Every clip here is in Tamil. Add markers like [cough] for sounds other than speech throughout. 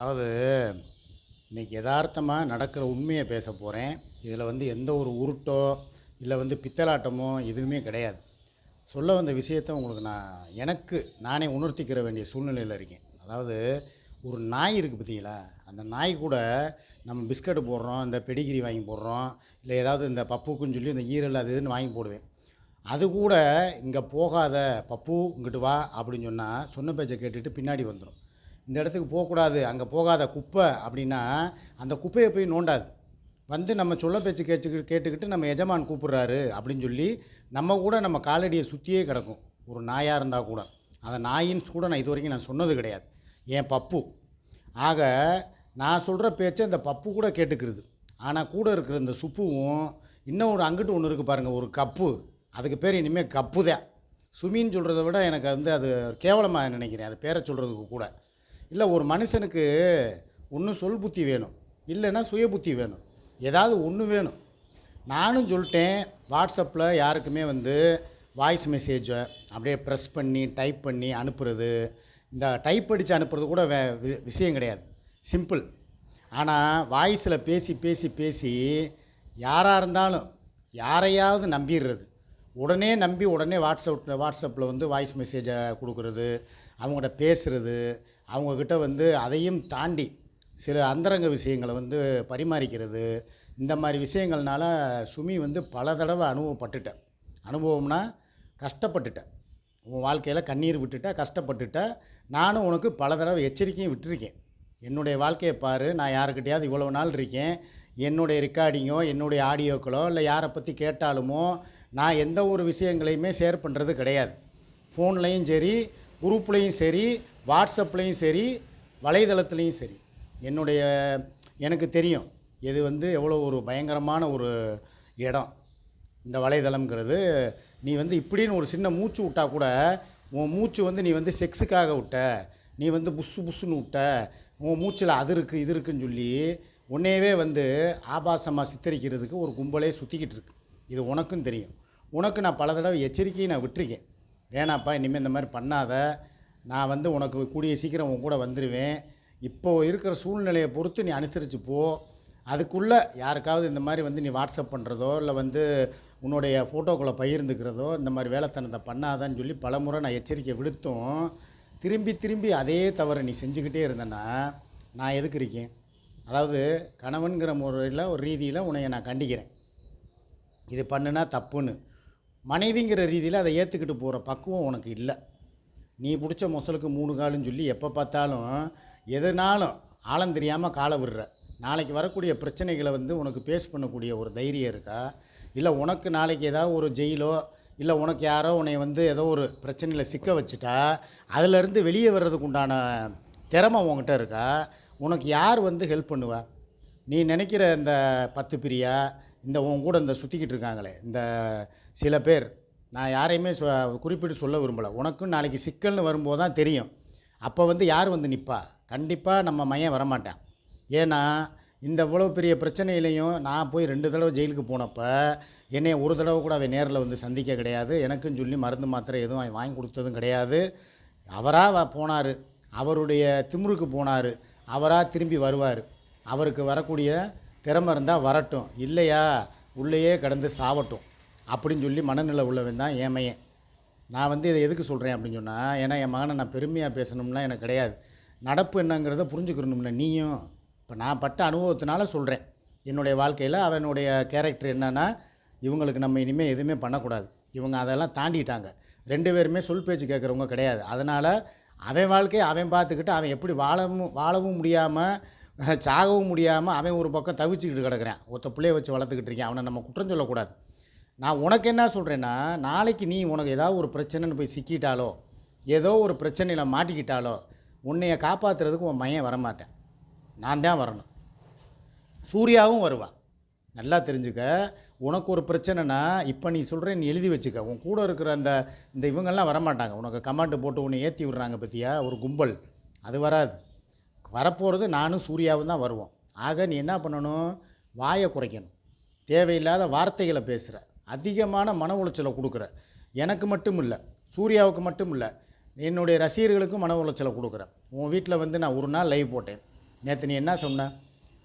அதாவது இன்றைக்கி யதார்த்தமாக நடக்கிற உண்மையை பேச போகிறேன் இதில் வந்து எந்த ஒரு உருட்டோ இல்லை வந்து பித்தலாட்டமோ எதுவுமே கிடையாது. சொல்ல வந்த விஷயத்தை உங்களுக்கு நான் எனக்கு நானே உணர்த்திக்கிற வேண்டிய சூழ்நிலையில் இருக்கேன். அதாவது ஒரு நாய் இருக்குது பார்த்தீங்களா? அந்த நாய் கூட நம்ம பிஸ்கட் போடுறோம் இந்த பெடிகிரி வாங்கி போடுறோம் இல்லை ஏதாவது இந்த பப்புக்குன்னு சொல்லி இந்த ஈரல் அது இதுன்னு வாங்கி போடுவேன். அது கூட இங்கே போகாத பப்பு இங்கிட்டு வா அப்படின்னு சொன்னால் சொன்ன பேச்சை கேட்டுட்டு பின்னாடி வந்துடும் இந்த இடத்துக்கு போகக்கூடாது அங்கே போகாத குப்பை அப்படின்னா அந்த குப்பையை போய் நோண்டாது. வந்து நம்ம சொல்ல பேச்சு கேட்டு கேட்டுக்கிட்டு நம்ம எஜமான் கூப்பிட்றாரு அப்படின்னு சொல்லி நம்ம கூட நம்ம காலடியை சுற்றியே கிடக்கும். ஒரு நாயாக இருந்தால் கூட. அந்த நாயின்னு கூட நான் இது வரைக்கும் நான் சொன்னது கிடையாது. என் பப்பு. ஆக நான் சொல்கிற பேச்சை இந்த பப்பு கூட கேட்டுக்கிறது. ஆனால் கூட இருக்கிற இந்த சுப்புவும் இன்னும் ஒரு அங்கிட்டு ஒன்று இருக்குது பாருங்கள் ஒரு கப்பு. அதுக்கு பேர் இனிமேல் கப்பு தான் சுமின்னு சொல்கிறத விட எனக்கு வந்து அது கேவலமாக நினைக்கிறேன். அது பேரை சொல்கிறதுக்கு கூட. இல்லை ஒரு மனுஷனுக்கு ஒன்று சொல் புத்தி வேணும் இல்லைன்னா சுய புத்தி வேணும். ஏதாவது ஒன்று வேணும். நானும் சொல்லிட்டேன் வாட்ஸ்அப்பில் யாருக்குமே வந்து வாய்ஸ் மெசேஜை அப்படியே ப்ரெஸ் பண்ணி டைப் பண்ணி அனுப்புறது. இந்த டைப் அடித்து அனுப்புறது கூட வே வி- விஷயம் கிடையாது. சிம்பிள் ஆனால் வாய்ஸில் பேசி பேசி பேசி யாராக இருந்தாலும் யாரையாவது நம்பிடுறது. உடனே நம்பி உடனே வாட்ஸ்அப் வாட்ஸ்அப்பில் வந்து வாய்ஸ் மெசேஜை கொடுக்குறது அவங்கள்ட்ட பேசுகிறது அவங்கக்கிட்ட வந்து அதையும் தாண்டி சில அந்தரங்க விஷயங்களை வந்து பரிமாறிக்கிறது. இந்த மாதிரி விஷயங்கள்னால சுமி வந்து பல தடவை அனுபவப்பட்டுட்டேன். அனுபவம்னா கஷ்டப்பட்டுட்டேன். உன் வாழ்க்கையில் கண்ணீர் விட்டுட்ட கஷ்டப்பட்டுட்ட நானும் உனக்கு பல தடவை எச்சரிக்கையும் விட்டுருக்கேன். என்னுடைய வாழ்க்கையை பாரு நான் யாருக்கிட்டையாவது இவ்வளோ நாள் இருக்கேன். என்னுடைய ரெக்கார்டிங்கோ என்னுடைய ஆடியோக்களோ இல்லை யாரை பற்றி கேட்டாலுமோ நான் எந்த ஒரு விஷயங்களையுமே ஷேர் பண்ணுறது கிடையாது. ஃபோன்லேயும் சரி குரூப்லேயும் சரி வாட்ஸ்அப்லேயும் சரி வலைதளத்துலேயும் சரி. என்னுடைய எனக்கு தெரியும் இது வந்து எவ்வளோ ஒரு பயங்கரமான ஒரு இடம் இந்த வலைதளம்ங்கிறது. நீ வந்து இப்படின்னு ஒரு சின்ன மூச்சு விட்டால் கூட உன் மூச்சு வந்து நீ வந்து செக்ஸுக்காக விட்ட நீ வந்து புஷ்ஷு புஷ்ஷுன்னு விட்ட உன் மூச்சில் அது இருக்குது இது இருக்குன்னு சொல்லி உன்னையவே வந்து ஆபாசமாக சித்தரிக்கிறதுக்கு ஒரு கும்பலே சுற்றிக்கிட்டு இருக்கு. இது உனக்கும் தெரியும். உனக்கு நான் பல தடவை எச்சரிக்கையை நான் விட்டுருக்கேன். வேணாப்பா இனிமேல் இந்த மாதிரி பண்ணாத. நான் வந்து உனக்கு கூடிய சீக்கிரம் உன் கூட வந்துடுவேன் இப்போது இருக்கிற சூழ்நிலையை பொறுத்து நீ அனுசரித்து போ. அதுக்குள்ளே யாருக்காவது இந்த மாதிரி வந்து நீ வாட்ஸ்அப் பண்ணுறதோ இல்லை வந்து உன்னுடைய ஃபோட்டோக்களை பகிர்ந்துக்கிறதோ இந்த மாதிரி வேலைத்தனத்தை பண்ணாதான்னு சொல்லி பலமுறை நான் எச்சரிக்கை விடுத்தும். திரும்பி திரும்பி அதே தவறை நீ செஞ்சுக்கிட்டே இருந்தேன்னா நான் எதுக்கு இருக்கேன்? அதாவது கணவன்கிற முறையில் ஒரு ரீதியில் உன்னையை நான் கண்டிக்கிறேன். இது பண்ணுனா தப்புன்னு. மனைவிங்கிற ரீதியில் அதை ஏற்றுக்கிட்டு போகிற பக்குவம் உனக்கு இல்லை. நீ பிடிச்ச மொசலுக்கு மூணு காலுன்னு சொல்லி எப்போ பார்த்தாலும் எதுனாலும் ஆழம் தெரியாமல் காலை விடுற. நாளைக்கு வரக்கூடிய பிரச்சனைகளை வந்து உனக்கு பேஸ் பண்ணக்கூடிய ஒரு தைரியம் இருக்கா? இல்லை உனக்கு நாளைக்கு ஏதாவது ஒரு ஜெயிலோ இல்லை உனக்கு யாரோ உன்னை வந்து ஏதோ ஒரு பிரச்சனையில் சிக்க வச்சுட்டா அதிலேருந்து வெளியே வர்றதுக்கு உண்டான திறமை உன்கிட்ட இருக்கா? உனக்கு யார் வந்து ஹெல்ப் பண்ணுவா? நீ நினைக்கிற இந்த பத்து பிரியா? இந்த உன் கூட இந்த சுற்றிக்கிட்டு இருக்காங்களே. இந்த சில பேர் நான் யாரையுமே சொ குறிப்பிட்டு சொல்ல விரும்பலை. உனக்கும் நாளைக்கு சிக்கல்னு வரும்போது தான் தெரியும். அப்போ வந்து யார் வந்து நிற்பா கண்டிப்பாக நம்ம மையம் வரமாட்டேன். ஏன்னா இந்த இவ்வளோ பெரிய பிரச்சனையிலையும் நான் போய் ரெண்டு தடவை ஜெயிலுக்கு போனப்போ என்னை ஒரு தடவை கூட அவன் நேரில் வந்து சந்திக்க கிடையாது. எனக்குன்னு சொல்லி மருந்து மாத்திரை எதுவும் அவன் வாங்கி கொடுத்ததும் கிடையாது. அவராக போனார். அவருடைய திமுருக்கு போனார். அவராக திரும்பி வருவார். அவருக்கு வரக்கூடிய திறமை இருந்தால் வரட்டும். இல்லையா? உள்ளேயே கடந்து சாவட்டும். அப்படின்னு சொல்லி மனநிலை உள்ளவன் தான் ஏமையேன் நான் வந்து இதை எதுக்கு சொல்கிறேன் அப்படின்னு சொன்னால் ஏன்னா என் மகனை நான் பெருமையாக பேசணும்னா எனக்கு கிடையாது. நடப்பு என்னங்கிறத புரிஞ்சுக்கணும்ல நீயும். இப்போ நான் பட்ட அனுபவத்தினால சொல்கிறேன் என்னுடைய வாழ்க்கையில் அவனுடைய கேரக்டர் என்னென்னா இவங்களுக்கு நம்ம இனிமேல் எதுவுமே பண்ணக்கூடாது. இவங்க அதெல்லாம் தாண்டிட்டாங்க. ரெண்டு பேருமே சொல் பேச்சு கேட்குறவங்க கிடையாது. அதனால் அவன் வாழ்க்கையை அவன் பார்த்துக்கிட்டு அவன் எப்படி வாழவும் வாழவும் முடியாமல் [laughs] சாகவும் முடியாமல் அவன் ஒரு பக்கம் தவிச்சுக்கிட்டு கிடக்குறான். ஒருத்த பிள்ளைய வச்சு வளர்த்துக்கிட்டு இருக்கேன். அவனை நம்ம குற்றம் சொல்லக்கூடாது. நான் உனக்கு என்ன சொல்கிறேன்னா நாளைக்கு நீ உனக்கு ஏதாவது ஒரு பிரச்சனைன்னு போய் சிக்கிட்டாலோ ஏதோ ஒரு பிரச்சனையில் மாட்டிக்கிட்டாலோ உன்னைய காப்பாற்றுறதுக்கு உன் மையன் வரமாட்டேன். நான் தான் வரணும். சூர்யாவும் வருவான் நல்லா தெரிஞ்சுக்க. உனக்கு ஒரு பிரச்சனைனா இப்போ நீ சொல்கிற நீ எழுதி வச்சுக்க. உன் கூட இருக்கிற அந்த இந்த இவங்கெல்லாம் வரமாட்டாங்க. உனக்கு கமாண்டு போட்டு உன்னை ஏற்றி விடுறாங்க பற்றியா ஒரு கும்பல். அது வராது. வரப்போகிறது நானும் சூர்யாவும் தான் வருவோம். ஆக நீ என்ன பண்ணணும்? வாயை குறைக்கணும். தேவையில்லாத வார்த்தைகளை பேசுகிற அதிகமான மன உளைச்சலை கொடுக்குற. எனக்கு மட்டும் இல்லை சூர்யாவுக்கு மட்டும் இல்லை என்னுடைய ரசிகர்களுக்கும் மன உளைச்சலை கொடுக்குறேன் உன் வீட்டில் வந்து நான் ஒரு நாள் லைவ் போட்டேன். நேற்று நீ என்ன சொன்ன?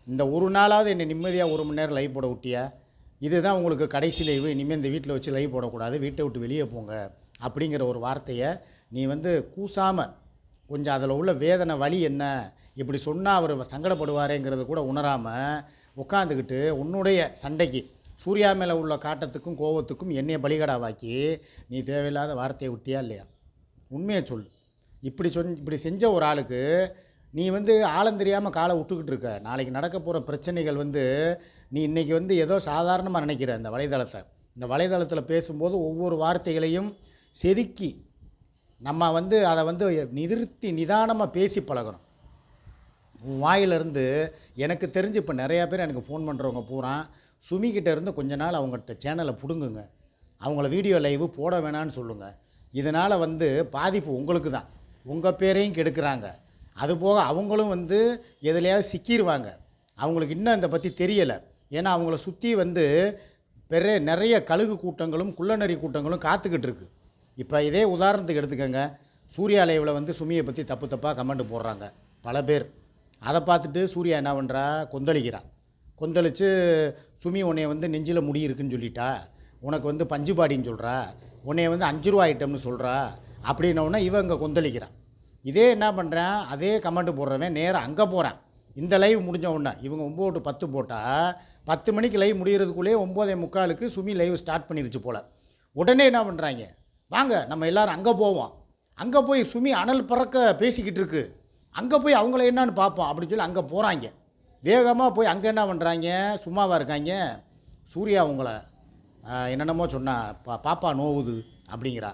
இந்த ஒரு நாளாவது என்னை நிம்மதியாக ஒரு மணி நேரம் லைவ் போட விட்டியா? இதுதான் உங்களுக்கு கடைசி லைவு இனிமேல் இந்த வீட்டில் வச்சு லைவ் போடக்கூடாது வீட்டை விட்டு வெளியே போங்க அப்படிங்கிற ஒரு வார்த்தையை நீ வந்து கூசாமல் கொஞ்சம் அதில் உள்ள வேதனை வலி என்ன? இப்படி சொன்னால் அவர் சங்கடப்படுவாரேங்கிறது கூட உணராமல் உட்காந்துக்கிட்டு உன்னுடைய சண்டைக்கு சூர்யா மேலே உள்ள காட்டத்துக்கும் கோவத்துக்கும் என்னைய பலிகடாவாக்கி நீ தேவையில்லாத வார்த்தையை விட்டியா இல்லையா? உண்மையை சொல் இப்படி சொன் இப்படி செஞ்ச ஒரு ஆளுக்கு நீ வந்து ஆழம் தெரியாமல் காலை விட்டுக்கிட்டு இருக்க. நாளைக்கு நடக்க போகிற பிரச்சனைகள் வந்து நீ இன்றைக்கி வந்து ஏதோ சாதாரணமாக நினைக்கிற இந்த வலைதளத்தை. இந்த வலைதளத்தில் பேசும்போது ஒவ்வொரு வார்த்தைகளையும் செதுக்கி நம்ம வந்து அதை வந்து நிறுத்தி நிதானமாக பேசி பழகணும். உன் வாயிலிருந்து எனக்கு தெரிஞ்சு இப்போ நிறையா பேர் எனக்கு ஃபோன் பண்ணுறவங்க பூரா சுமிக்கிட்டேருந்து கொஞ்ச நாள் அவங்கள்ட்ட சேனலை பிடுங்குங்க. அவங்கள வீடியோ லைவு போட வேணான்னு சொல்லுங்கள் இதனால் வந்து பாதிப்பு உங்களுக்கு தான். உங்கள் பேரையும் கெடுக்கிறாங்க. அதுபோக அவங்களும் வந்து எதுலையாவது சிக்கிடுவாங்க அவங்களுக்கு இன்னும் இதை பற்றி தெரியலை. ஏன்னா அவங்கள சுற்றி வந்து பெரிய நிறைய கழுகு கூட்டங்களும் குள்ளநரி கூட்டங்களும் காத்துக்கிட்டு இருக்கு. இப்போ இதே உதாரணத்துக்கு எடுத்துக்கோங்க. சூர்யா லைவில் வந்து சுமியை பற்றி தப்பு தப்பாக கமெண்ட் போடுறாங்க. பல பேர். அதை பார்த்துட்டு சூர்யா என்ன பண்ணுறா கொந்தளிக்கிறா. கொந்தளித்து சுமி உன்னைய வந்து நெஞ்சில் முடி இருக்குன்னு சொல்லிட்டா. உனக்கு வந்து பஞ்சு பாடின்னு சொல்கிறா உன்னைய வந்து அஞ்சு ரூபா ஐட்டம்னு சொல்கிறா அப்படின்னோடனே இவன் இங்கே கொந்தளிக்கிறான் இதே என்ன பண்ணுறான் அதே கமெண்ட் போடுறவன் நேராக அங்கே போகிறான் இந்த லைவ் முடிஞ்ச உடனே இவங்க ஒம்பது டு பத்து போட்டால் பத்து மணிக்கு லைவ் முடிகிறதுக்குள்ளேயே ஒம்போதே முக்காலுக்கு சுமி லைவ் ஸ்டார்ட் பண்ணிருச்சு போல். உடனே என்ன பண்ணுறாங்க வாங்க நம்ம எல்லாரும் அங்கே போவோம். அங்கே போய் சுமி அனல் பறக்க பேசிக்கிட்டு இருக்குது அங்கே போய் அவங்கள என்னன்னு பார்ப்போம் அப்படின்னு சொல்லி அங்கே போகிறாங்க வேகமாக போய் அங்கே என்ன பண்ணுறாங்க சும்மாவாக இருக்காங்க. சூர்யா உங்களை என்னென்னமோ சொன்னா பா பாப்பா நோவுது அப்படிங்கிறா.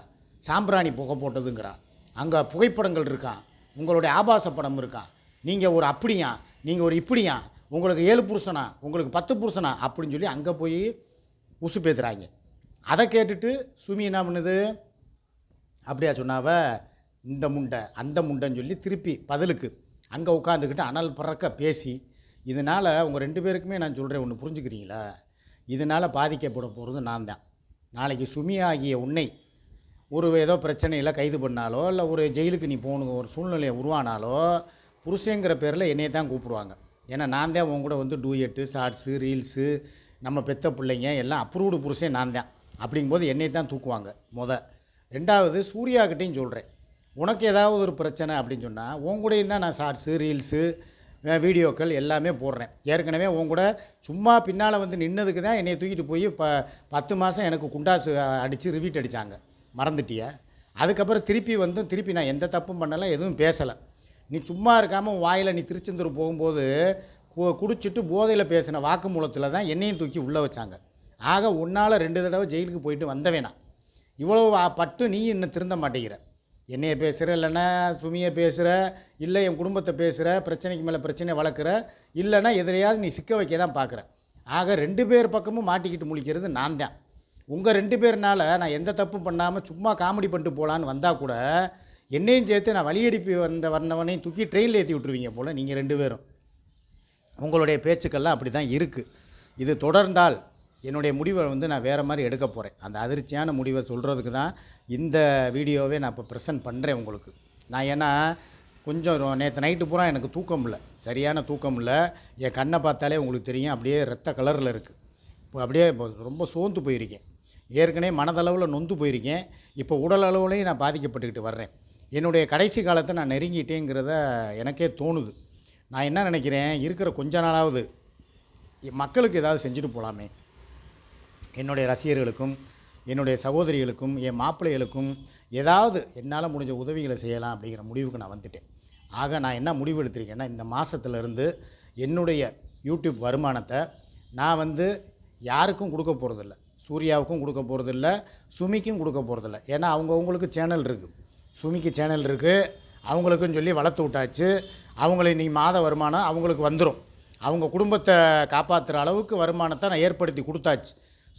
சாம்பிராணி புகை போட்டதுங்கிறா. அங்கே புகைப்படங்கள் இருக்கான் உங்களுடைய ஆபாச படம் இருக்கான் நீங்கள் ஒரு அப்படியா? நீங்கள் ஒரு இப்படியா? உங்களுக்கு ஏழு புருஷனா? உங்களுக்கு பத்து புருஷனா? அப்படின்னு சொல்லி அங்கே போய் உசு பேத்துறாங்க அதை கேட்டுட்டு சுமி என்ன பண்ணுது? அப்படியா சொன்னாவ இந்த முண்டை அந்த முண்டைன்னு சொல்லி திருப்பி பதிலுக்கு அங்கே உட்காந்துக்கிட்டு அனல் பறக்க பேசி இதனால் உங்கள் ரெண்டு பேருக்குமே நான் சொல்கிறேன் ஒன்று புரிஞ்சுக்கிறீங்களா? இதனால் பாதிக்கப்பட போகிறது நான் தான். நாளைக்கு சுமி ஆகிய உன்னை ஒரு ஏதோ பிரச்சனையில் கைது பண்ணாலோ இல்லை ஒரு ஜெயிலுக்கு நீ போகணுங்க ஒரு சூழ்நிலையை உருவானாலோ புருஷங்கிற பேரில் என்னையை தான் கூப்பிடுவாங்க. ஏன்னா நான் தான் உன் கூட வந்து டூயட்டு ஷார்ட்ஸு ரீல்ஸு நம்ம பெத்த பிள்ளைங்க எல்லாம் அப்ரூவ்டு புருஷன் நான் தான். அப்படிங்கும்போது என்னையை தான் தூக்குவாங்க. முத. ரெண்டாவது சூர்யாக்கிட்டையும் சொல்கிறேன் உனக்கு ஏதாவது ஒரு பிரச்சனை அப்படின்னு சொன்னால் உன் கூடயும் தான் நான் ஷார்ட்ஸு ரீல்ஸு வீடியோக்கள் எல்லாமே போடுறேன். ஏற்கனவே உன் கூட சும்மா பின்னால் வந்து நின்னதுக்கு தான் என்னை தூக்கிட்டு போய் இப்போ பத்து மாதம் எனக்கு குண்டாசு அடித்து ரிவீட் அடித்தாங்க மறந்துட்டிய? அதுக்கப்புறம் திருப்பி வந்து திருப்பி நான் எந்த தப்பும் பண்ணலை எதுவும் பேசலை. நீ சும்மா இருக்காமல் உன் வாயில் நீ திருச்செந்தூர் போகும்போது கு- குடிச்சிட்டு போதையில் பேசின வாக்குமூலத்தில் தான் என்னையும் தூக்கி உள்ளே வச்சாங்க. ஆக உன்னால் ரெண்டு தடவை ஜெயிலுக்கு போயிட்டு வந்தவேனா இவ்வளோ பட்டு நீ இன்னும் திருந்த மாட்டேங்கிற. என்னைய பேசுகிற இல்லைன்னா சுமியை பேசுகிற இல்லை என் குடும்பத்தை பேசுகிற பிரச்சனைக்கு மேலே பிரச்சனை வளர்க்குற இல்லைன்னா எதிலையாவது நீ சிக்க வைக்க தான் பார்க்குற. ஆக ரெண்டு பேர் பக்கமும் மாட்டிக்கிட்டு முழிக்கிறது நான் தான். உங்கள் ரெண்டு பேர்னால நான் எந்த தப்பும் பண்ணாமல் சும்மா காமெடி பண்ணிட்டு போகலான்னு வந்தால் கூட என்னையும் சேர்த்து நான் வழியடிப்பு வந்த வந்தவனையும் தூக்கி ட்ரெயினில் ஏற்றி விட்டுருவீங்க போல் நீங்கள் ரெண்டு பேரும். உங்களுடைய பேச்சுக்கள்லாம் அப்படி தான் இருக்குது இது தொடர்ந்தால் என்னுடைய முடிவை வந்து நான் வேறு மாதிரி எடுக்க போகிறேன் அந்த அதிர்ச்சியான முடிவை சொல்கிறதுக்கு தான் இந்த வீடியோவே நான் இப்போ ப்ரெசென்ட் பண்ணுறேன் உங்களுக்கு. நான் ஏன்னா கொஞ்சம் நேற்று நைட்டு பூரா எனக்கு தூக்கம் இல்லை. சரியான தூக்கம் இல்லை. என் கண்ணை பார்த்தாலே உங்களுக்கு தெரியும். அப்படியே ரத்த கலரில் இருக்குது இப்போ அப்படியே இப்போ ரொம்ப சோர்ந்து போயிருக்கேன். ஏற்கனவே மனதளவில் நொந்து போயிருக்கேன். இப்போ உடல் அளவுலையும் நான் பாதிக்கப்பட்டுக்கிட்டு வர்றேன். என்னுடைய கடைசி காலத்தை நான் நெருங்கிட்டேங்கிறத எனக்கே தோணுது. நான் என்ன நினைக்கிறேன்? இருக்கிற கொஞ்ச நாளாவது மக்களுக்கு ஏதாவது செஞ்சுட்டு போகலாமே என்னுடைய ரசிகர்களுக்கும் என்னுடைய சகோதரிகளுக்கும் என் மாப்பிள்ளைகளுக்கும் ஏதாவது என்னால் முடிஞ்ச உதவிகளை செய்யலாம் அப்படிங்கிற முடிவுக்கு நான் வந்துட்டேன். ஆக நான் என்ன முடிவு எடுத்திருக்கேன்னா இந்த மாதத்துலேருந்து என்னுடைய யூடியூப் வருமானத்தை நான் வந்து யாருக்கும் கொடுக்க போகிறதில்ல சூர்யாவுக்கும் கொடுக்க போகிறதில்ல சுமிக்கும் கொடுக்க போகிறதில்ல ஏன்னா அவங்கவுங்களுக்கு சேனல் இருக்குது சுமிக்கு சேனல் இருக்குது அவங்களுக்குன்னு சொல்லி வளர்த்து விட்டாச்சு. அவங்கள இன்றைக்கி மாத வருமானம் அவங்களுக்கு வந்துடும் அவங்க குடும்பத்தை காப்பாற்றுற அளவுக்கு வருமானத்தை நான் ஏற்படுத்தி கொடுத்தாச்சு.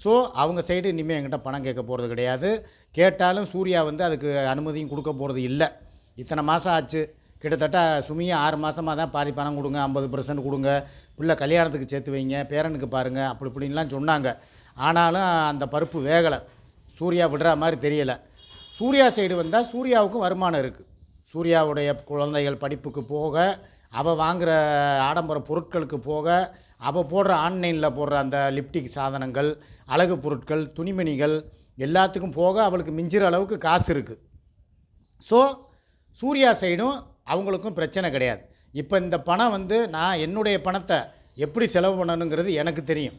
ஸோ அவங்க சைடு இனிமேல் என்கிட்ட பணம் கேட்க போகிறது கிடையாது. கேட்டாலும் சூர்யா வந்து அதுக்கு அனுமதியும் கொடுக்க போகிறது இல்லை. இத்தனை மாதம் ஆச்சு. கிட்டத்தட்ட சுமியும் ஆறு மாதமாக தான் பாதி பணம் கொடுங்க ஐம்பது பர்சன்ட் கொடுங்க. பிள்ளை கல்யாணத்துக்கு சேர்த்து வைங்க பேரனுக்கு பாருங்கள் அப்படி இப்படின்லாம் சொன்னாங்க. ஆனாலும் அந்த பருப்பு வேகலை. சூர்யா விடுற மாதிரி தெரியலை. சூர்யா சைடு வந்தால் சூர்யாவுக்கும் வருமானம் இருக்குது சூர்யாவுடைய குழந்தைகள் படிப்புக்கு போக அவள் வாங்குகிற ஆடம்பர பொருட்களுக்கு போக அவள் போடுற ஆன்லைனில் போடுற அந்த லிப்டிக் சாதனங்கள் அழகு பொருட்கள் துணிமணிகள் எல்லாத்துக்கும் போக அவளுக்கு மிஞ்சிற அளவுக்கு காசு இருக்குது ஸோ சூர்யா சைடும் அவங்களுக்கும் பிரச்சனை கிடையாது. இப்போ இந்த பணம் வந்து நான் என்னுடைய பணத்தை எப்படி செலவு பண்ணணுங்கிறது எனக்கு தெரியும்.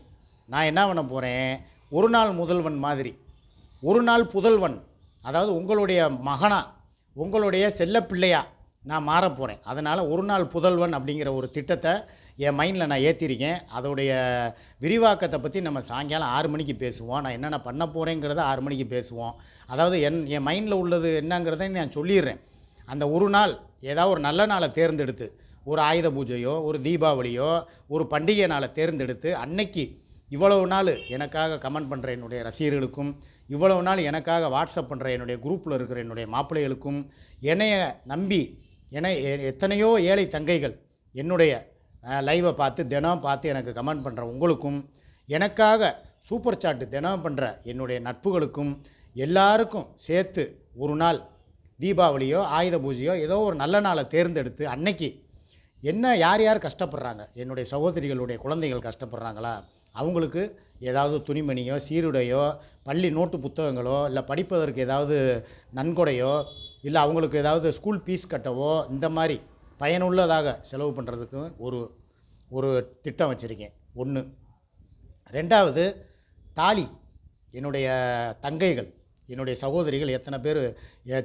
நான் என்ன பண்ண போகிறேன் ஒரு நாள் முதல்வன் மாதிரி. ஒரு நாள் புதல்வன் அதாவது உங்களுடைய மகனா உங்களுடைய செல்லப்பிள்ளையா நான் மாறப்போகிறேன் அதனால் ஒரு நாள் புதல்வன் அப்படிங்கிற ஒரு திட்டத்தை என் மைண்டில் நான் ஏற்றிருக்கேன் அதோடைய விரிவாக்கத்தை பற்றி நம்ம சாயங்காலம் ஆறு மணிக்கு பேசுவோம். நான் என்னென்ன பண்ண போகிறேங்கிறத ஆறு மணிக்கு பேசுவோம். அதாவது என் என் மைண்டில் உள்ளது என்னங்கிறத நான் சொல்லிடுறேன். அந்த ஒரு நாள் ஏதாவது ஒரு நல்ல நாளை தேர்ந்தெடுத்து ஒரு ஆயுத பூஜையோ ஒரு தீபாவளியோ ஒரு பண்டிகை நாளை தேர்ந்தெடுத்து அன்னைக்கு இவ்வளவு நாள் எனக்காக கமெண்ட் பண்ணுற என்னுடைய ரசிகர்களுக்கும் இவ்வளவு நாள் எனக்காக வாட்ஸ்அப் பண்ணுற என்னுடைய குரூப்பில் இருக்கிற என்னுடைய மாப்பிள்ளைகளுக்கும் என்னைய நம்பி என எ- எத்தனையோ ஏழை தங்கைகள் என்னுடைய லைவை பார்த்து தினம் பார்த்து எனக்கு கமெண்ட் பண்ணுற உங்களுக்கும் எனக்காக சூப்பர் சாட்டு தினம் பண்ணுற என்னுடைய நட்புகளுக்கும் எல்லாருக்கும் சேர்த்து ஒரு நாள் தீபாவளியோ ஆயுத பூஜையோ ஏதோ ஒரு நல்ல நாளை தேர்ந்தெடுத்து அன்னைக்கு என்ன யார் யார் கஷ்டப்படுறாங்க? என்னுடைய சகோதரிகளுடைய குழந்தைகள் கஷ்டப்படுறாங்களா? அவங்களுக்கு ஏதாவது துணிமணியோ சீருடையோ பள்ளி நோட்டு புத்தகங்களோ இல்லை படிப்பதற்கு ஏதாவது நன்கொடையோ இல்லை அவங்களுக்கு ஏதாவது ஸ்கூல் ஃபீஸ் கட்டவோ இந்த மாதிரி பயனுள்ளதாக செலவு பண்ணுறதுக்கு ஒரு ஒரு திட்டம் வச்சுருக்கேன். ஒன்று ரெண்டாவது தாலி. என்னுடைய தங்கைகள் என்னுடைய சகோதரிகள் எத்தனை பேர்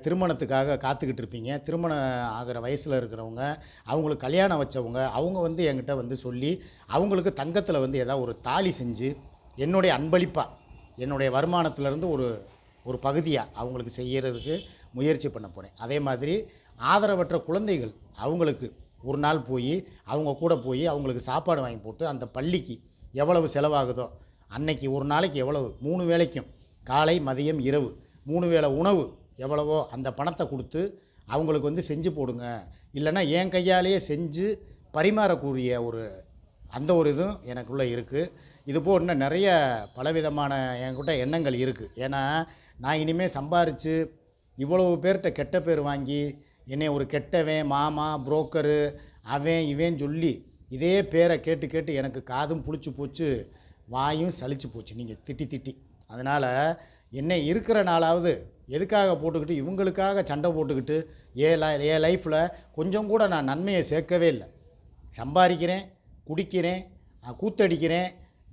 திருமணத்துக்காக காத்துக்கிட்டு இருப்பீங்க. திருமணம் ஆகிற வயசில் இருக்கிறவங்க அவங்களுக்கு கல்யாணம் வச்சவங்க அவங்க வந்து என்கிட்ட வந்து சொல்லி அவங்களுக்கு தங்கத்தில் வந்து ஏதாவது ஒரு தாலி செஞ்சு என்னுடைய அன்பளிப்பாக என்னுடைய வருமானத்திலேருந்து ஒரு ஒரு பகுதியாக அவங்களுக்கு செய்கிறதுக்கு முயற்சி பண்ண போகிறேன் அதே மாதிரி ஆதரவற்ற குழந்தைகள் அவங்களுக்கு ஒரு நாள் போய் அவங்க கூட போய் அவங்களுக்கு சாப்பாடு வாங்கி போட்டு அந்த பள்ளிக்கு எவ்வளவு செலவாகுதோ அன்னைக்கு ஒரு நாளைக்கு எவ்வளவு? மூணு வேளைக்கும். காலை மதியம் இரவு. மூணு வேளை உணவு எவ்வளவோ அந்த பணத்தை கொடுத்து அவங்களுக்கு வந்து செஞ்சு போடுங்க. இல்லைன்னா என் கையாலேயே செஞ்சு பரிமாறக்கூடிய ஒரு அந்த ஒரு இதுவும் எனக்குள்ளே இருக்குது இது போல் இன்னும் நிறைய பலவிதமான என்கிட்ட எண்ணங்கள் இருக்குது ஏன்னா நான் இனிமேல் சம்பாரித்து இவ்வளவு பேர்கிட்ட கெட்ட பேர் வாங்கி என்னை ஒரு கெட்டவன் மாமா புரோக்கரு அவன் இவன் சொல்லி இதே பேரை கேட்டு கேட்டு எனக்கு காதும் புளிச்சு போச்சு வாயும் சளிச்சு போச்சு. நீங்கள் திட்டி திட்டி. அதனால் என்னை இருக்கிற நாளாவது எதுக்காக போட்டுக்கிட்டு இவங்களுக்காக சண்டை போட்டுக்கிட்டு ஏ லை என் லைஃப்பில் கொஞ்சம் கூட நான் நன்மையை சேர்க்கவே இல்லை. சம்பாதிக்கிறேன் குடிக்கிறேன் கூத்தடிக்கிறேன்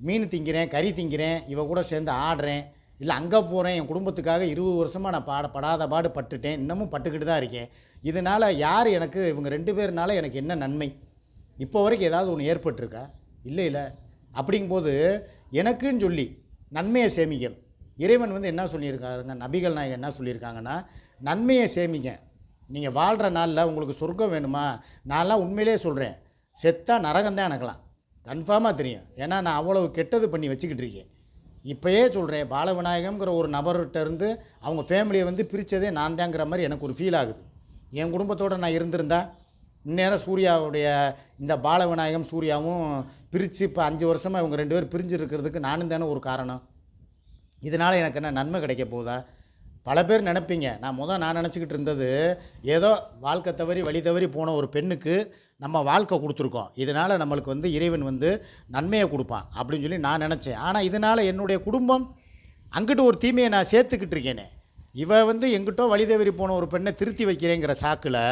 மீன் திங்கிறேன் கறி திங்கிறேன் இவ கூட சேர்ந்து ஆடுறேன். இல்லை அங்கே போகிறேன் என் குடும்பத்துக்காக இருபது வருஷமாக நான் பாட படாத பாடு பட்டுட்டேன் இன்னமும் பட்டுக்கிட்டு தான் இருக்கேன். இதனால் யார் எனக்கு இவங்க ரெண்டு பேர்னால எனக்கு என்ன நன்மை? இப்போ வரைக்கும் ஏதாவது ஒன்று ஏற்பட்டிருக்கா? இல்லை இல்லை. அப்படிங்கும்போது எனக்குன்னு சொல்லி நன்மையை சேமிக்கணும். இறைவன் வந்து என்ன சொல்லியிருக்காருங்க? நபிகள் நாயகம் என்ன சொல்லியிருக்காங்கன்னா நன்மையை சேமிங்க. நீங்கள் வாழ்கிற நாளில் உங்களுக்கு சொர்க்கம் வேணுமா? நான்லாம் உண்மையிலே சொல்கிறேன் செத்தா நரகந்தான் எனக்கலாம் கன்ஃபார்மாக தெரியும். ஏன்னா நான் அவ்வளவு கெட்டது பண்ணி வச்சுக்கிட்டு இருக்கேன். இப்போயே சொல்கிறேன் பாலவிநாயகம்ங்கிற ஒரு நபர்கிட்ட இருந்து அவங்க ஃபேமிலியை வந்து பிரித்ததே நான் தாங்கிற மாதிரி எனக்கு ஒரு ஃபீல் ஆகுது. என் குடும்பத்தோடு நான் இருந்திருந்தா இந்நேரம் சூர்யாவுடைய இந்த பாலவிநாயகம் சூர்யாவும் பிரித்து இப்போ அஞ்சு வருஷமாக இவங்க ரெண்டு பேரும் பிரிஞ்சு இருக்கிறதுக்கு நானும் தானே ஒரு காரணம். இதனால் எனக்கு என்ன நன்மை கிடைக்க போகுதா? பல பேர் நினைப்பீங்க. நான் முதல் நான் நினச்சிக்கிட்டு இருந்தது ஏதோ வாழ்க்கை தவறி வழி தவறி போன ஒரு பெண்ணுக்கு நம்ம வாழ்க்கை கொடுத்துருக்கோம். இதனால் நம்மளுக்கு வந்து இறைவன் வந்து நன்மையை கொடுப்பான் அப்படின்னு சொல்லி நான் நினச்சேன். ஆனால் இதனால் என்னுடைய குடும்பம் அங்கிட்டு ஒரு தீமையை நான் சேர்த்துக்கிட்டு இருக்கேனே. இவ வந்து எங்கிட்டோ வழி போன ஒரு பெண்ணை திருத்தி வைக்கிறேங்கிற சாக்கில்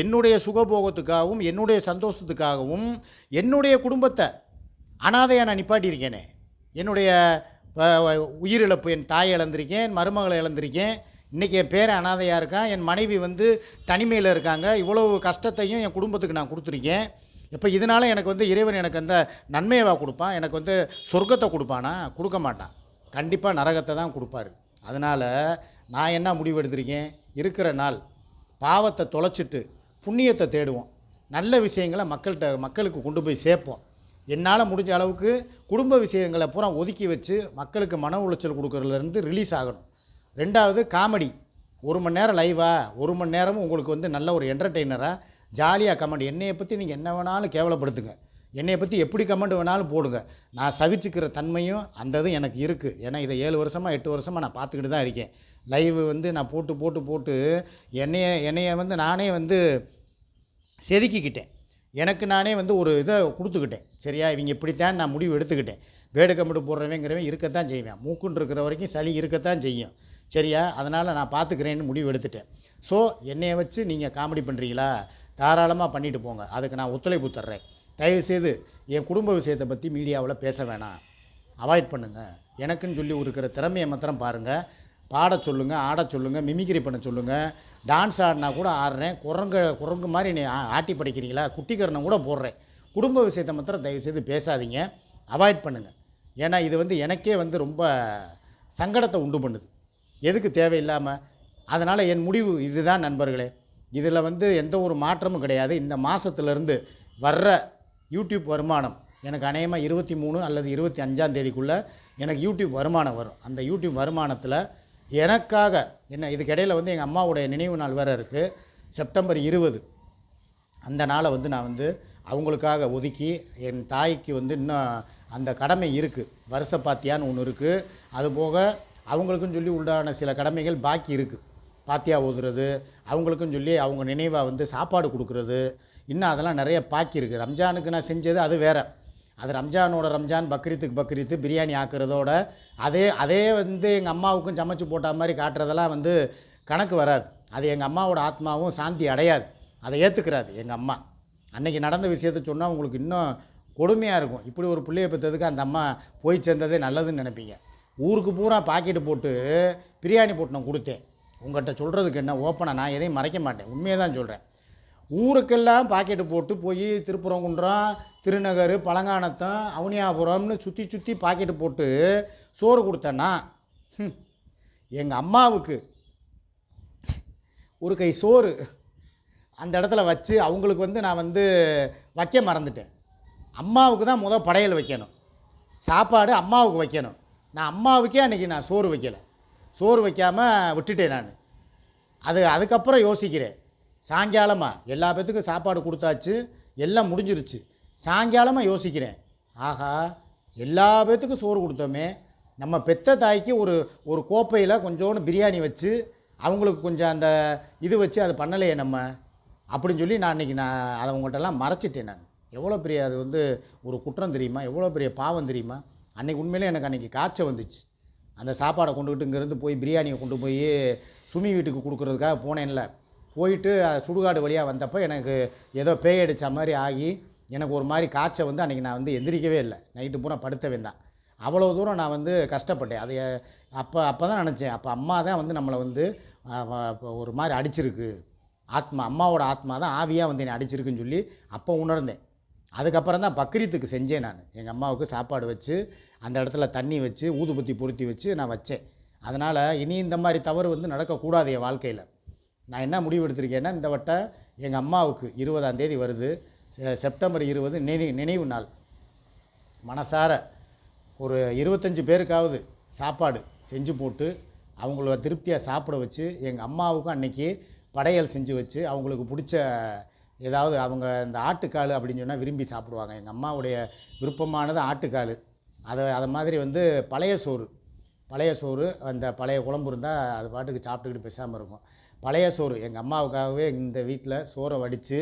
என்னுடைய சுகபோகத்துக்காகவும் என்னுடைய சந்தோஷத்துக்காகவும் என்னுடைய குடும்பத்தை அனாதையாக நான் நிப்பாட்டியிருக்கேனே. என்னுடைய உயிரிழப்பு என் தாயை இழந்திருக்கேன் என் மருமகளை இழந்திருக்கேன் இன்றைக்கி என் பேர் அனாதையாக இருக்கான் என் மனைவி வந்து தனிமையில் இருக்காங்க இவ்வளவு கஷ்டத்தையும் என் குடும்பத்துக்கு நான் கொடுத்துருக்கேன். இப்போ இதனால் எனக்கு வந்து இறைவன் எனக்கு அந்த நன்மையவா கொடுப்பான் எனக்கு வந்து சொர்க்கத்தை கொடுப்பானா? கொடுக்க மாட்டான். கண்டிப்பாக நரகத்தை தான் கொடுப்பாரு. அதனால் நான் என்ன முடிவு எடுத்திருக்கேன் இருக்கிற நாள் பாவத்தை தொலைச்சிட்டு புண்ணியத்தை தேடுவோம். நல்ல விஷயங்களை மக்கள்கிட்ட மக்களுக்கு கொண்டு போய் சேர்ப்போம். என்னால் முடிஞ்ச அளவுக்கு குடும்ப விஷயங்களை பூரா ஒதுக்கி வச்சு மக்களுக்கு மன உளைச்சல் கொடுக்குறதுலேருந்து ரிலீஸ் ஆகணும். ரெண்டாவது காமெடி ஒரு மணி நேரம் லைவாக ஒரு மணி நேரமும் உங்களுக்கு வந்து நல்ல ஒரு என்டர்டெய்னராக ஜாலியாக கமெண்ட் என்னையை பற்றி நீங்கள் என்ன வேணாலும் கேவலப்படுத்துங்க. என்னையை பற்றி எப்படி கமெண்ட் வேணாலும் போடுங்க. நான் சகிச்சுக்கிற தன்மையும் அந்த எனக்கு இருக்குது ஏன்னா இதை ஏழு வருஷமாக எட்டு வருஷமாக நான் பார்த்துக்கிட்டு தான் இருக்கேன். லைவ் வந்து நான் போட்டு போட்டு போட்டு என்னைய என்னைய வந்து நானே வந்து செதுக்கிக்கிட்டேன். எனக்கு நானே வந்து ஒரு இதை கொடுத்துக்கிட்டேன். சரியா? இவங்க இப்படித்தான் நான் முடிவு எடுத்துக்கிட்டேன். வேடு கம்பிட்டு போடுறவங்கிறவன் இருக்கத்தான் செய்வேன். மூக்குன்னு இருக்கிற வரைக்கும் சளி இருக்கத்தான் செய்யும். சரியா? அதனால் நான் பார்த்துக்கிறேன்னு முடிவு எடுத்துட்டேன். ஸோ என்னைய வச்சு நீங்கள் காமெடி பண்ணுறீங்களா தாராளமாக பண்ணிட்டு போங்க. அதுக்கு நான் ஒத்துழைப்பு தர்றேன். தயவுசெய்து என் குடும்ப விஷயத்தை பற்றி மீடியாவில் பேச வேணாம். அவாய்ட் பண்ணுங்கள் எனக்குன்னு சொல்லி இருக்கிற திறமையை மாத்திரம் பாருங்கள் பாட சொல்லுங்கள் ஆட சொல்லுங்கள் மிமிக்ரி பண்ண சொல்லுங்கள் டான்ஸ் ஆடினா கூட ஆடுறேன். குரங்கு குரங்கு மாதிரி நீ ஆ- ஆட்டி படிக்கிறீங்களா? குட்டிக்கரணம் கூட போடுறேன். குடும்ப விஷயத்தை மாத்திரம் தயவுசெய்து பேசாதீங்க. அவாய்ட் பண்ணுங்கள் ஏன்னா இது வந்து எனக்கே வந்து ரொம்ப சங்கடத்தை உண்டு பண்ணுது. எதுக்கு தேவையில்லாமல் அதனால் என் முடிவு இதுதான் நண்பர்களே. இதில் வந்து எந்த ஒரு மாற்றமும் கிடையாது. இந்த மாதத்துலேருந்து வர்ற யூடியூப் வருமானம் எனக்கு அநேகமாக இருபத்தி மூணு அல்லது இருபத்தி அஞ்சாம் தேதிக்குள்ளே எனக்கு யூடியூப் வருமானம் வரும். அந்த யூடியூப் வருமானத்தில் எனக்காக என்ன இதுக்கிடையில் வந்து எங்கள் அம்மாவுடைய நினைவு நாள் வேறு இருக்குது செப்டம்பர் இருபது. அந்த நாளை வந்து நான் வந்து அவங்களுக்காக ஒதுக்கி என் தாய்க்கு வந்து இன்னும் அந்த கடமை இருக்குது வருஷ பாத்தியான்னு ஒன்று இருக்குது அதுபோக அவங்களுக்கும் சொல்லி உண்டான சில கடமைகள் பாக்கி இருக்குது பாத்தியா ஓதுறது அவங்களுக்கும் சொல்லி அவங்க நினைவாக வந்து சாப்பாடு கொடுக்குறது. இன்னும் அதெல்லாம் நிறைய பாக்கி இருக்குது ரம்ஜானுக்கு நான் செஞ்சது அது வேறு. அது ரம்ஜானோட ரம்ஜான் பக்ரீத்துக்கு பக்ரீத்து பிரியாணி ஆக்குறதோட அதே அதே வந்து எங்கள் அம்மாவுக்கும் சமைச்சு போட்ட மாதிரி காட்டுறதெல்லாம் வந்து கணக்கு வராது. அது எங்கள் அம்மாவோட ஆத்மாவும் சாந்தி அடையாது. அதை ஏற்றுக்கிறாது எங்கள் அம்மா. அன்றைக்கி நடந்த விஷயத்த சொன்னால் உங்களுக்கு இன்னும் கொடுமையாக இருக்கும். இப்படி ஒரு பிள்ளையை பெற்றதுக்கு அந்த அம்மா போய் சேர்ந்ததே நல்லதுன்னு நினைப்பீங்க. ஊருக்கு பூரா பாக்கெட்டு போட்டு பிரியாணி போட்டு நான் கொடுத்தேன். உங்கள்கிட்ட சொல்கிறதுக்கு என்ன ஓப்பனாக நான் எதையும் மறைக்க மாட்டேன். உண்மையை தான் சொல்கிறேன் ஊருக்கெல்லாம் பாக்கெட்டு போட்டு போய் திருப்புறங்குன்றம் திருநகர் பழங்கானத்தம் அவனியாபுரம்னு சுற்றி சுற்றி பாக்கெட்டு போட்டு சோறு கொடுத்தேன்னா எங்கள் அம்மாவுக்கு ஒரு கை சோறு அந்த இடத்துல வச்சு அவங்களுக்கு வந்து நான் வந்து வைக்க மறந்துட்டேன். அம்மாவுக்கு தான் முதல் படையல் வைக்கணும். சாப்பாடு அம்மாவுக்கு வைக்கணும். நான் அம்மாவுக்கே அன்றைக்கி நான் சோறு வைக்கலை. சோறு வைக்காமல் விட்டுட்டேன் நான். அது அதுக்கப்புறம் யோசிக்கிறேன். சாயங்காலமாக எல்லா பேத்துக்கும் சாப்பாடு கொடுத்தாச்சு எல்லாம் முடிஞ்சிருச்சு. சாயங்காலமாக யோசிக்கிறேன். ஆகா எல்லா பேத்துக்கும் சோறு கொடுத்தோமே. நம்ம பெத்த தாய்க்கு ஒரு ஒரு கோப்பையில் கொஞ்சோண்டு பிரியாணி வச்சு அவங்களுக்கு கொஞ்சம் அந்த இது வச்சு அது பண்ணலையே நம்ம அப்படின்னு சொல்லி நான் அன்றைக்கி நான் அதை உங்கள்கிட்டலாம் மறைச்சிட்டேன் நான். எவ்வளோ பெரிய அது வந்து ஒரு குற்றம் தெரியுமா? எவ்வளோ பெரிய பாவம் தெரியுமா? அன்றைக்கி உண்மையிலே எனக்கு அன்றைக்கி காய்ச்சல் வந்துச்சு. அந்த சாப்பாடை கொண்டுக்கிட்டு இங்கேருந்து போய் பிரியாணியை கொண்டு போய் சுமி வீட்டுக்கு கொடுக்குறதுக்காக போனேன்ல. போயிட்டு அது சுடுகாடு வழியாக வந்தப்போ எனக்கு ஏதோ பேய் அடித்த மாதிரி ஆகி எனக்கு ஒரு மாதிரி காய்ச்சல் வந்து அன்றைக்கி நான் வந்து எந்திரிக்கவே இல்லை. நைட்டு பூரா படுத்தவே தான் அவ்வளோ தூரம் நான் வந்து கஷ்டப்பட்டேன். அது அப்போ அப்போ தான் நினச்சேன். அப்போ அம்மா தான் வந்து நம்மளை வந்து ஒரு மாதிரி அடிச்சிருக்கு. ஆத்மா அம்மாவோட ஆத்மா தான் ஆவியாக வந்து என்னை அடிச்சிருக்குன்னு சொல்லி அப்போ உணர்ந்தேன். அதுக்கப்புறம் தான் பக்ரீத்துக்கு செஞ்சேன் நான். எங்கள் அம்மாவுக்கு சாப்பாடு வச்சு அந்த இடத்துல தண்ணி வச்சு ஊதுபத்தி பொருத்தி வச்சு நான் வச்சேன். அதனால் இனி இந்த மாதிரி தவறு வந்து நடக்கக்கூடாது என் வாழ்க்கையில். நான் என்ன முடிவு எடுத்திருக்கேன்னா இந்த வட்டம் எங்கள் அம்மாவுக்கு இருபதாம் தேதி வருது. செப்டம்பர் இருபது நினை நினைவு நாள். மனசார ஒரு இருபத்தஞ்சி பேருக்காவது சாப்பாடு செஞ்சு போட்டு அவங்கள திருப்தியாக சாப்பிட வச்சு எங்கள் அம்மாவுக்கும் அன்னைக்கு படையல் செஞ்சு வச்சு அவங்களுக்கு பிடிச்ச ஏதாவது அவங்க இந்த ஆட்டுக்கால் அப்படின்னு சொன்னால் விரும்பி சாப்பிடுவாங்க. எங்கள் அம்மாவுடைய விருப்பமானது ஆட்டுக்கால். அதை அதை மாதிரி வந்து பழைய சோறு. பழைய சோறு அந்த பழைய குழம்பு இருந்தால் அது பாட்டுக்கு சாப்பிட்டுக்கிட்டு பேசாமல் இருக்கும். பழைய சோறு. எங்கள் அம்மாவுக்காகவே இந்த வீட்டில் சோறை வடித்து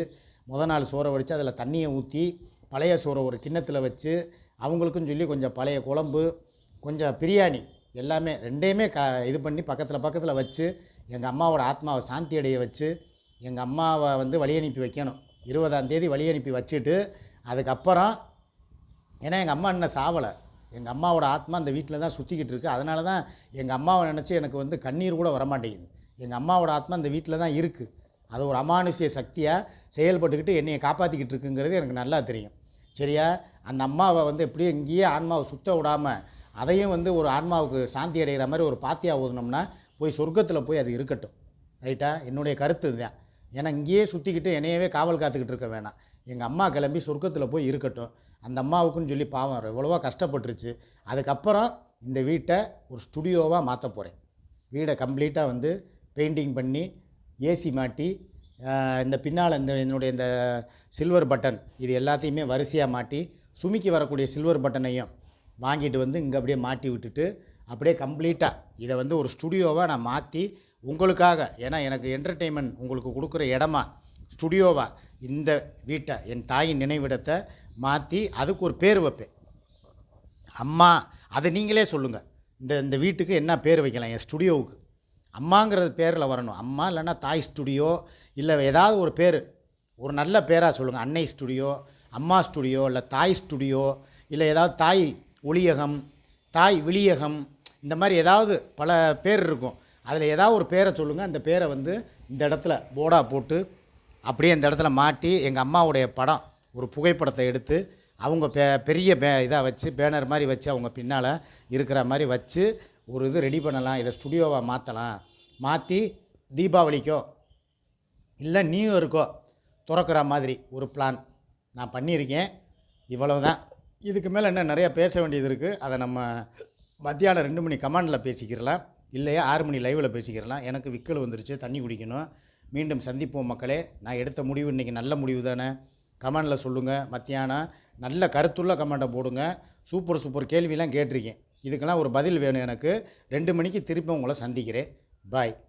முத நாள் சோறை வடித்து அதில் தண்ணியை ஊற்றி பழைய சோறை ஒரு கிண்ணத்தில் வச்சு அவங்களுக்கும் சொல்லி கொஞ்சம் பழைய குழம்பு கொஞ்சம் பிரியாணி எல்லாமே ரெண்டையுமே க இது பண்ணி பக்கத்தில் பக்கத்தில் வச்சு எங்கள் அம்மாவோட ஆத்மாவை சாந்தி அடைய வச்சு எங்கள் அம்மாவை வந்து வழி அனுப்பி வைக்கணும். இருபதாம் தேதி வழி அனுப்பி வச்சுட்டு அதுக்கப்புறம் ஏன்னா எங்கள் அம்மா இன்னும் சாவலை. எங்கள் அம்மாவோட ஆத்மா அந்த வீட்டில் தான் சுற்றிக்கிட்டு இருக்குது அதனால தான் எங்கள் அம்மாவை நினச்சி எனக்கு வந்து கண்ணீர் கூட வரமாட்டேங்குது. எங்கள் அம்மாவோட ஆத்மா இந்த வீட்டில் தான் இருக்குது அது ஒரு அமானுஷ்ய சக்தியாக செயல்பட்டுக்கிட்டு என்னையை காப்பாற்றிக்கிட்டு இருக்குங்கிறது எனக்கு நல்லா தெரியும். சரியா? அந்த அம்மாவை வந்து எப்படியும் இங்கேயே ஆன்மாவை சுத்த விடாமல் அதையும் வந்து ஒரு ஆன்மாவுக்கு சாந்தி அடைகிற மாதிரி ஒரு பாத்தியாக ஓதுனோம்னா போய் சொர்க்கத்தில் போய் அது இருக்கட்டும். ரைட்டா? என்னுடைய கருத்து தான் ஏன்னா இங்கேயே சுற்றிக்கிட்டு என்னையவே காவல் காத்துக்கிட்டு இருக்க வேணாம். எங்கள் அம்மா கிளம்பி சொர்க்கத்தில் போய் இருக்கட்டும். அந்த அம்மாவுக்குன்னு சொல்லி பாவம் எவ்வளோவா கஷ்டப்பட்டுருச்சு. அதுக்கப்புறம் இந்த வீட்டை ஒரு ஸ்டுடியோவாக மாற்ற போகிறேன் வீடை கம்ப்ளீட்டாக வந்து பெயிண்டிங் பண்ணி ஏசி மாட்டி இந்த பின்னால் இந்த என்னுடைய இந்த சில்வர் பட்டன் இது எல்லாத்தையுமே வரிசையாக மாட்டி சுமிக்கி வரக்கூடிய சில்வர் பட்டனையும் வாங்கிட்டு வந்து இங்கே அப்படியே மாட்டி விட்டுட்டு அப்படியே கம்ப்ளீட்டாக இதை வந்து ஒரு ஸ்டுடியோவாக நான் மாற்றி உங்களுக்காக ஏன்னா எனக்கு என்டர்டெயின்மெண்ட் உங்களுக்கு கொடுக்குற இடமா ஸ்டுடியோவாக இந்த வீட்டை என் தாயின் நினைவிடத்தை மாற்றி அதுக்கு ஒரு பேர் வைப்பேன். அம்மா அதை நீங்களே சொல்லுங்கள் இந்த இந்த வீட்டுக்கு என்ன பேர் வைக்கலாம் என் ஸ்டுடியோவுக்கு? அம்மாங்கிறது பேரில் வரணும். அம்மா இல்லைன்னா தாய் ஸ்டுடியோ இல்லை ஏதாவது ஒரு பேர் ஒரு நல்ல பேராக சொல்லுங்கள் அன்னை ஸ்டுடியோ அம்மா ஸ்டுடியோ இல்லை தாய் ஸ்டுடியோ இல்லை ஏதாவது தாய் ஒளியகம் தாய் விளியகம் இந்த மாதிரி ஏதாவது பல பேர் இருக்கும். அதில் ஏதாவது ஒரு பேரை சொல்லுங்கள் அந்த பேரை வந்து இந்த இடத்துல போர்டாக போட்டு அப்படியே இந்த இடத்துல மாட்டி எங்கள் அம்மாவுடைய படம் ஒரு புகைப்படத்தை எடுத்து அவங்க பெ பெரிய பே இதாக வச்சு பேனர் மாதிரி வச்சு அவங்க பின்னால் இருக்கிற மாதிரி வச்சு ஒரு இது ரெடி பண்ணலாம் இதை ஸ்டுடியோவாக மாற்றலாம் மாற்றி தீபாவளிக்கோ இல்லை நியூ இயருக்கோ திறக்கிற மாதிரி ஒரு பிளான் நான் பண்ணியிருக்கேன். இவ்வளவு தான் இதுக்கு மேலே என்ன நிறையா பேச வேண்டியது இருக்குது அதை நம்ம மத்தியானம் ரெண்டு மணி கமாண்டில் பேசிக்கிறலாம். இல்லையா ஆறு மணி லைவில் பேசிக்கிறலாம். எனக்கு விக்கல் வந்துருச்சு தண்ணி குடிக்கணும். மீண்டும் சந்திப்போம் மக்களே. நான் எடுத்த முடிவு இன்றைக்கி நல்ல முடிவு தானே. கமெண்டில் சொல்லுங்கள் மத்தியானம் நல்ல கருத்துள்ள கமெண்ட்டை போடுங்க. சூப்பர் சூப்பர் கேள்விலாம் கேட்டிருக்கேன். இதுக்கெல்லாம் ஒரு பதில் வேணும் எனக்கு. ரெண்டு மணிக்கு திருப்பி உங்களை சந்திக்கிறேன். பாய்.